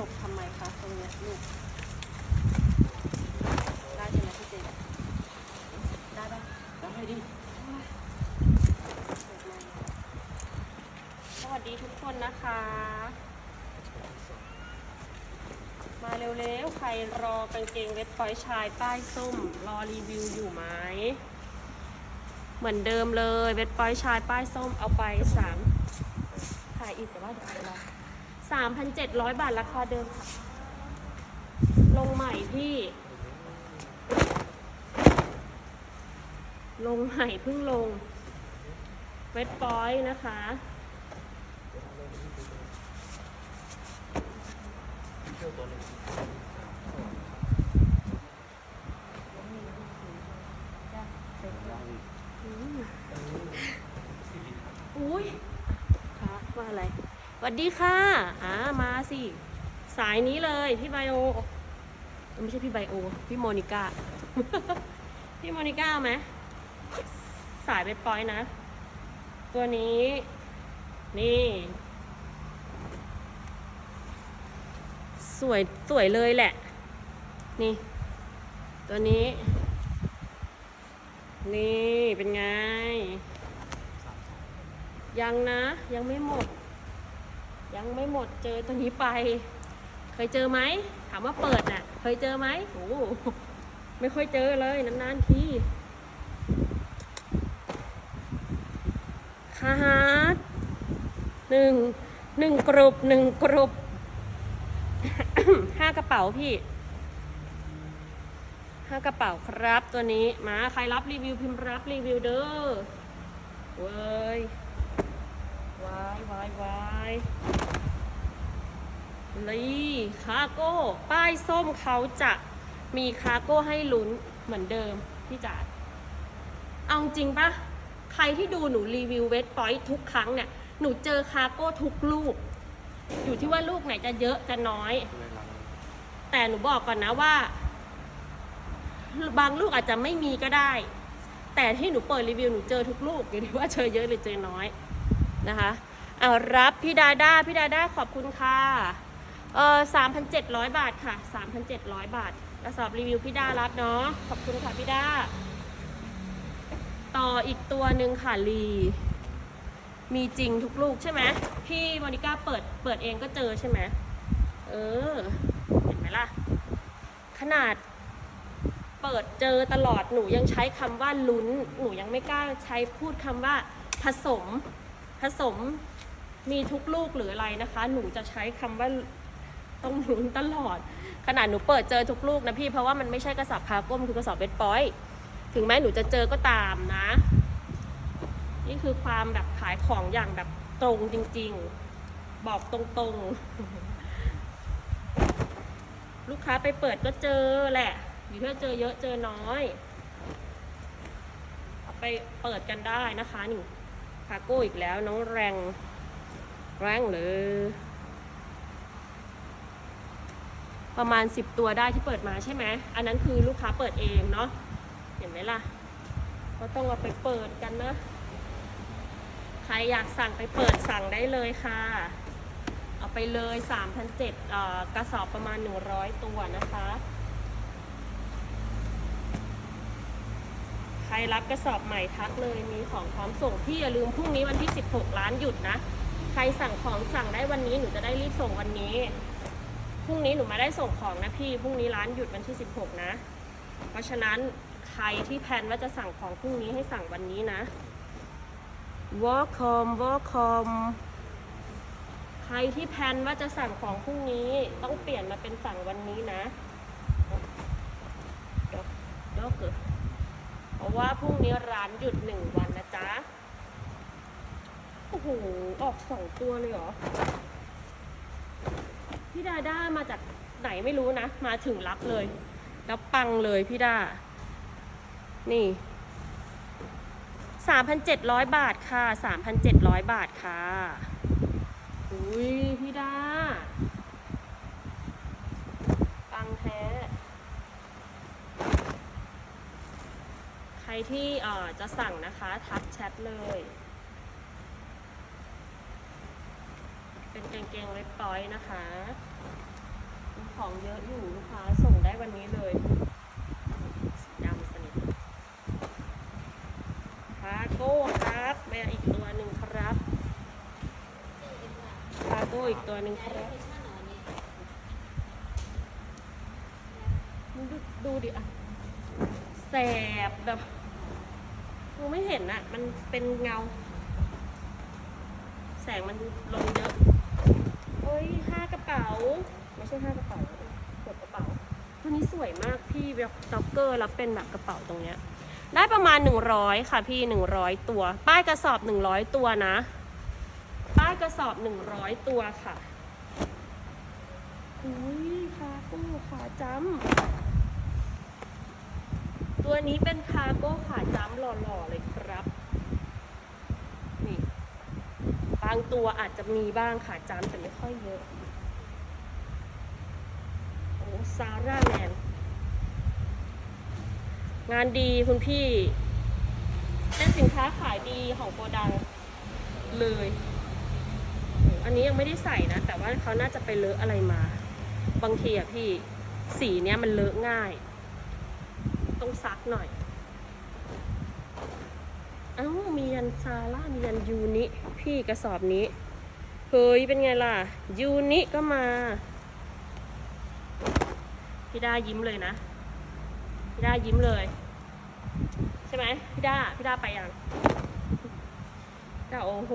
หลบทำไมคะตรงเนี้ยลูกได้ใช่ไหมพี่เจได้ปะได้ดิสวัสดีทุกคนนะคะ มาเร็วๆ ใครรอกางเกงเวทปอยชายป้ายส้ม รอรีวิวอยู่ไหม เหมือนเดิมเลยเวทปอยชายป้ายส้มเอาไปสามขายอีกแต่ว่าเดี๋ยวรอสามพันเจ็ดร้อ ยบาทราคาเดิมค่ะ ลงใหม่พี่ ลงใหม่เพิ่งลงเวทปอยนะคะเที่ยวตัวหนึงอุ้ยค่ะว่าอะไร สวัสดีค่ะอ่ามาสิ สายนี้เลยพี่ไบโอ ไม่ใช่พี่ไบโอ พี่โมนิก้า พี่โมนิก้าเอาไหมสายเบดปอยนะ ตัวนี้ นี่ สวย สวยเลยแหละ นี่ ตัวนี้ นี่เป็นไง ยังนะ ยังไม่หมด ยังไม่หมดเจอตัวนี้ไป เคยเจอไหมถามว่าเปิดน่ะ เคยเจอไหมโอ้ไม่ค่อยเจอเลยนานๆทีคาฮาร์ดหนึ่งหนึ่งกรุบหนึ่งกรุบห้ากระเป๋าพี่ห้ากระเป๋าครับตัวนี้มาใครรับรีวิวพิมพ์รับรีวิวเด้อเว้ย วายวายวายลีคาโก้ ป้ายส้มเขาจะมีคาโก้ให้ลุ้นเหมือนเดิม พี่จ๋าเอาจริงปะใครที่ดูหนูรีวิวเวทพอยต์ทุกครั้งเนี่ย หนูเจอคาโก้ทุกลูก อยู่ที่ว่าลูกไหนจะเยอะจะน้อย แต่หนูบอกก่อนนะว่า บางลูกอาจจะไม่มีก็ได้ แต่ที่หนูเปิดรีวิวหนูเจอทุกลูกอยู่ที่ว่าเจอเยอะหรือเจอน้อย นะคะเอารับพี่ดาด้าพี่ดาด้าขอบคุณค่ะเออสามพันเจ็ดร้อยบาทค่ะสามพันเจ็ดร้อยบาทกระสอบรีวิวพี่ดารับเนาะขอบคุณค่ะพี่ดาต่ออีกตัวหนึ่งค่ะลี มีจริงทุกลูกใช่ไหมพี่โมนิก้าเปิดเปิดเองก็เจอใช่ไหมเออ เห็นไหมล่ะ ขนาดเปิดเจอตลอดหนูยังใช้คำว่าลุ้น หนูยังไม่กล้าใช้พูดคำว่าผสม ผสมมีทุกลูกหรืออะไรนะคะ หนูจะใช้คำว่าต้องลุ้นตลอด ขนาดหนูเปิดเจอทุกลูกนะพี่ เพราะว่ามันไม่ใช่กระสอบพาก้มคือกระสอบเบดปอย ถึงแม้หนูจะเจอก็ตามนะ นี่คือความแบบขายของอย่างแบบตรงจริง ๆ บอกตรงๆ ลูกค้าไปเปิดก็เจอแหละอยู่ที่เจอเยอะเจอน้อย ไปเปิดกันได้นะคะนี่ คาโก้อีกแล้วน้องแรง แรงเลยประมาณ 10 ตัวได้ที่เปิดมาใช่ไหม อันนั้นคือลูกค้าเปิดเองเนาะเห็นไหมล่ะ ก็ต้องเอาไปเปิดกันนะ ใครอยากสั่งไปเปิดสั่งได้เลยค่ะ เอาไปเลย3,007เอ่อกระสอบประมาณ 100 ตัวนะคะ ใค รรับกระสอบใหม่ทักเลยมีของพร้อมส่งพี่อย่าลืมพรุ่งนี้วันที่ 16 ร้านหยุดนะ ใครสั่งของสั่งได้วันนี้หนูจะได้รีบส่งวันนี้พรุ่งนี้หนูมาได้ส่งของนะพี่พรุ่งนี้ร้านหยุดวันที่ 16 นะ เพราะฉะนั้นใครที่แพลนว่าจะสั่งของพรุ่งนี้ให้สั่งวันนี้นะ welcome welcome ใครที่แพลนว่าจะสั่งของพรุ่งนี้ต้องเปลี่ยนมาเป็นสั่งวันนี้นะเดี๋ยวเดี๋ยวเกิด เพราะว่าพรุ่งนี้ร้านหยุดหนึ่งวันนะจ๊ะ โอ้โห ออกสองตัวเลยเหรอ พี่ดาด้ามาจากไหนไม่รู้นะ มาถึงรับเลย แล้วปังเลยพี่ดา นี่3,700บาทค่ะ3,700บาทค่ะ อุ้ยพี่ดา ปังแท้ ใคร ที่เอ่จะสั่งนะคะ ทักแชทเลย เป็นกางเกงเล็บปอยนะคะ ของเยอะอยู่ลูกค้าส่งได้วันนี้เลยดำสนิทคาโก้ครับแม่อีกตัวหนึ่งครับคาโก้อีกตัวหนึ่งครับดูดูดิอะแสบแบบ มองไม่เห็นอะมันเป็นเงา แสงมันลงเยอะเฮ้ยห้ากระเป๋า ไม่ใช่ห้ากระเป๋าหกกระเป๋าตัวนี้สวยมากพี่แบบด็อกเกอร์แล้วเป็นแบบกระเป๋าตรงเนี้ย ได้ประมาณ 100 ค่ะพี่ 100 ตัว ป้ายกระสอบ 100 ตัวนะ ป้ายกระสอบ 100 ตัวค่ะอุ้ยคาโก้ขาจำ ตัวนี้เป็นคาร์โก้ขาจ้ำหล่อๆเลยครับ นี่บางตัวอาจจะมีบ้างขาจ้ำแต่ไม่ค่อยเยอะ โอ้ซาร่าแมนงานดีคุณพี่ เป็นสินค้าขายดีของโกดังเลยอ้อันนี้ยังไม่ได้ใส่นะ แต่ว่าเขาน่าจะไปเลอะอะไรมา บางทีอะพี่ สีเนี้ยมันเลอะง่าย ต้องซักหน่อย เอ้ามียันซาร่ามียันยูนิพี่กระสอบนี้ เฮ้ย เป็นไงล่ะ ยูนิก็มา พี่ด้ายิ้มเลยนะ พี่ด้ายิ้มเลย ใช่ไหมพี่ด้าพี่ด้าไปยังด้าโอ้โห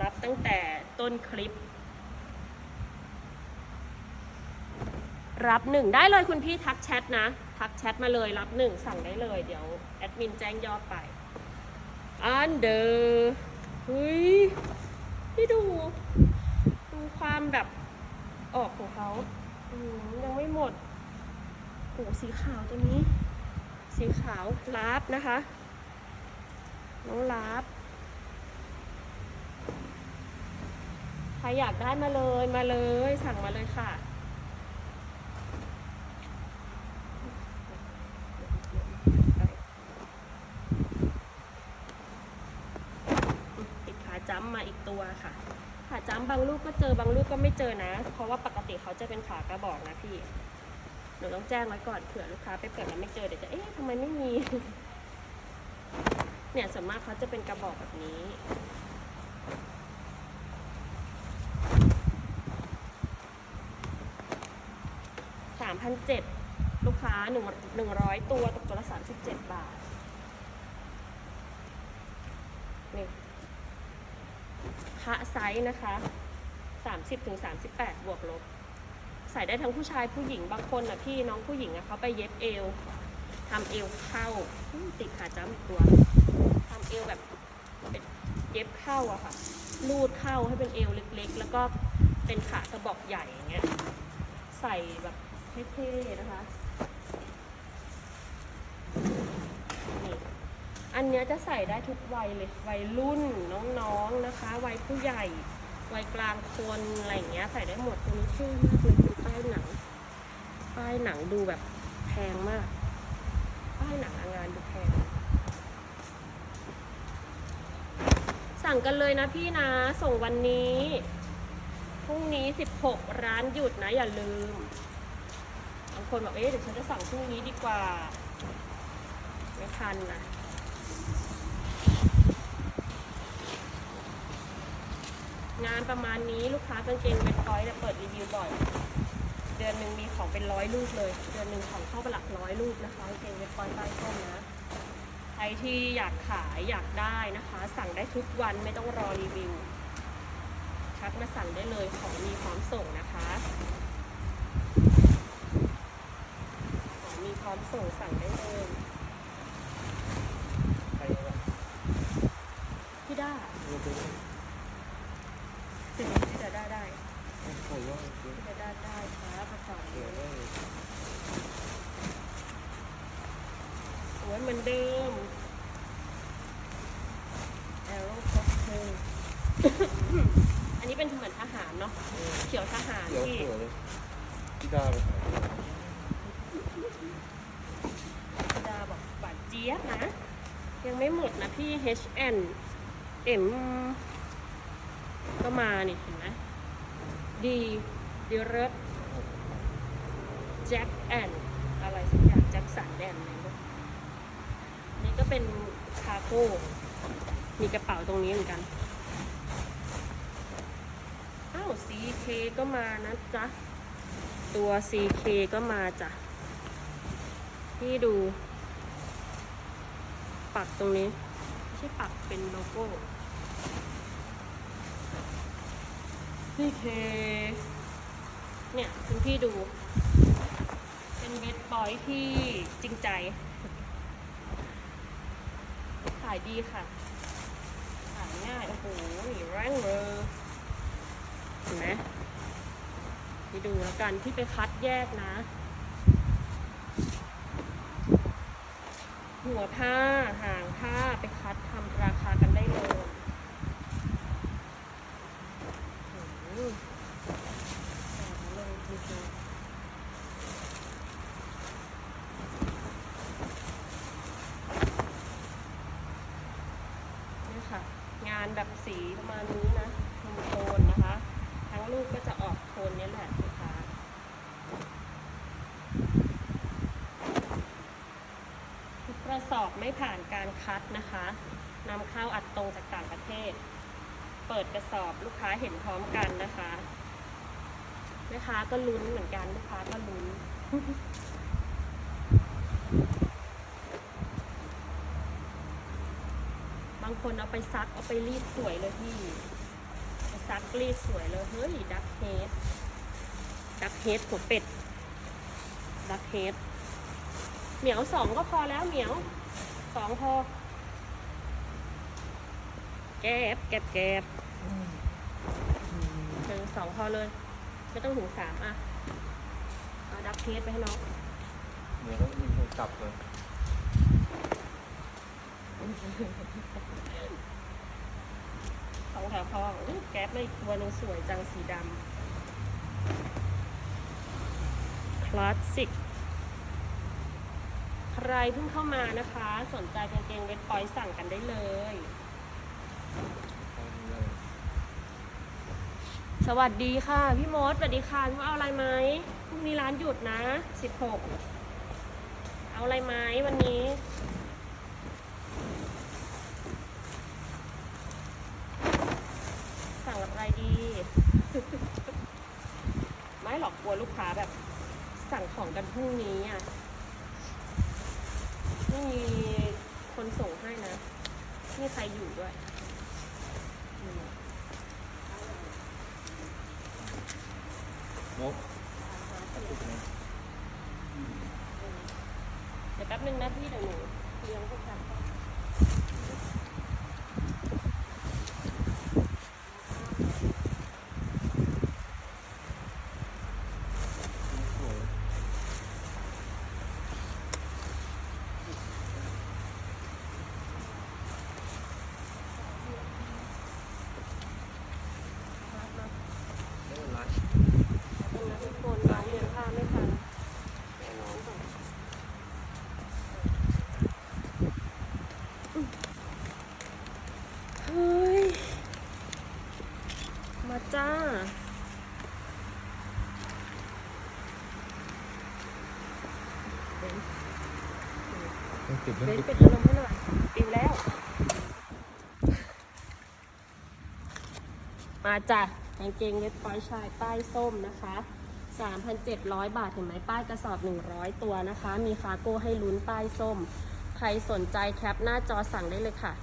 รับตั้งแต่ต้นคลิป รับหนึ่งได้เลยคุณพี่ทักแชทนะ ทักแชทมาเลยรับหนึ่งสั่งได้เลย เดี๋ยวแอดมินแจ้งยอดไปอันเดอร์เฮ้ยพี่ดู ดูความแบบออกของเขาอืมยังไม่หมดโอ้สีขาวตัวนี้ สีขาวลาบนะคะน้องลาบใครอยากได้มาเลยมาเลย สั่งมาเลยค่ะ ติดขาจ้ำมาอีกตัวค่ะ ขาจ้ำบางลูกก็ เจอบางลูกก็ไม่เจอนะ เพราะว่าปกติเขาจะเป็นขากระบอกนะพี่หนูต้องแจ้งไว้ก่อนเผื่อลูกค้าไปเปิดแล้วไม่เจอเดี๋ยวจะเอ๊ะทำไมไม่มี เนี่ยส่วนมากเขาจะเป็นกระบอกแบบนี้สามพันเจ็ดลูกค้าหนึ่งหนึ่งร้อยตัวตกตัวละสามสิบเจ็ดบาทนี่คะไซส์นะคะ 30ถึง38 บวกลบ ใส่ได้ทั้งผู้ชายผู้หญิงบางคนนะพี่น้องผู้หญิงอะเขาไปเย็บเอวทำเอวเข้าติดขาจ้ำอีกตัวทำเอวแบบเย็บเข้าอะค่ะลูดเข้าให้เป็นเอวเล็ก ๆ แล้วก็เป็นขากระบอกใหญ่อย่างเงี้ยใส่แบบเท่ๆนะคะนี่อันเนี้ยจะใส่ได้ทุกวัยเลยวัยรุ่นน้องๆนะคะ วัยผู้ใหญ่ วัยกลางคนอะไรอย่างเงี้ยใส่ได้หมดตัวนี้เท่มากเลยเป็นป้ายหนัง ป้ายหนังดูแบบแพงมาก ป้ายหนังงานดูแพง สั่งกันเลยนะพี่นะ ส่งวันนี้พรุ่งนี้ 16 ร้านหยุดนะ อย่าลืม บางคนบอกเอ๊ะเดี๋ยวฉันจะสั่งพรุ่งนี้ดีกว่า ไม่ทันนะ งานประมาณนี้ลูกค้ากางเกงเว็บพอยต์เนี่ยเปิดรีวิวบ่อย เดือนหนึ่งมีของเป็นร้อยลูกเลย เดือนหนึ่งของเข้าไปหลักร้อยลูกนะคะกางเกงเว็บพอยต์ใต้ส้มนะใครที่อยากขายอยากได้นะคะ สั่งได้ทุกวันไม่ต้องรอรีวิวทักมาสั่งได้เลยของมีพร้อมส่งนะคะของมีพร้อมส่งสั่งได้เลย ใครวะ พี่ด้า ดูดู พี่ด้าได้ได้ โอ้ยว่าเยอะ พี่ด้าได้ครับประสาน เยอะเลย สวย เหมือนเดิม Arrow c o s t e r อันนี้เป็นเหมือนทหารเนาะเขียวทหารเดี๋ยวที่สวยเลยพี่ดาไปขายพี่ดาบอกหวานเจี๊ยบนะ ยังไม่หมดนะพี่ H&M ก็มานี่เห็นไหมดีดีเริร์แจ็คแอนอะไรสักอย่างแจ็คสันแอนอะไรพว ก็เป็นคาร์โก้มีกระเป๋าตรงนี้เหมือนกัน อ้าว CK ก็มานะจ๊ะ ตัว CK ก็มาจ้ะพี่ดู ปักตรงนี้ ไม่ใช่ปักเป็นโลโก้ CK เนี่ย คุณพี่ดู เป็นเวทบอยที่จริงใจายดีค่ะ ขายง่าย โอ้โหแรงเลยเห็นไหมไปดูแล้วกันที่ไปคัดแยกนะ หัวผ้า หางผ้าไปคัดทำราคากันได้เลยโอ้โหแพงเลยจริงๆนี่ค่ะ งาน แบบสีประมาณนี้นะคุมโทนนะคะ ทั้งลูกก็จะออกโทนนี้แหละลูกค้าทุกกระสอบไม่ผ่านการคัดนะคะนำเข้าอัดตรงจากต่างประเทศ เปิดกระสอบลูกค้าเห็นพร้อมกันนะคะแม่ค้าก็ลุ้นเหมือนกันลูกค้าก็ลุ้น บาง คนเอาไปซักเอาไปรีดสวยเลยพี่ซักรีดสวยเลย เฮ้ย ดักเฮดดักเฮดหัวเป็ด ดักเฮดเหมียวสองก็พอแล้วเหมียวสองพอ แก็บแก็บแก็บหนึ่งสองพอเลย ไม่ต้องถึงสามอะ เอาดักเฮดไปให้น้องเดี๋ยวต้องมีคนจับเลย สองแถวพออแก๊ปไม่อีกตัวหนึงสวยจังสีดำคลาสสิก ใครเพิ่งเข้ามานะคะ สนใจกางเกงเวทปอยสั่งกันได้เลย สวัสดีค่ะ พี่มดสวัสดีค่ะพี่มดเอาอะไรไหมพรุ่งนี้ร้านหยุดนะสิบหกเอาอะไรไหมวันนี้ สั่งอะไรดี ไม่หรอกกลัวลูกค้าแบบสั่งของกันพรุ่งนี้อะไม่มีคนส่งให้นะไม่มีใครอยู่ด้วยอืม นกติดไหม เดี๋ยวแป๊บนึงนะพี่เดี๋ยวหนูเลี้ยงพวกฉันก่อน สวย รับมา ไม่เป็นไร แป๊บนึงนะทุกคนน้องเลี้ยงผ้าไม่ทันเดี๋ยวน้องก่อนอืมเฮ้ย มาจ้าเบนต้องติดเบต้องนติดปิดพัดลมให้หน่อยปิวแล้ว มาจ้ะกางเกงเว็บปอยชายป้ายส้มนะคะ 3,700 บาทเห็นไหมป้ายกระสอบ 100 ตัวนะคะ มีคาร์โก้ให้ลุ้นป้ายส้ม ใครสนใจแคปหน้าจอสั่งได้เลยค่ะ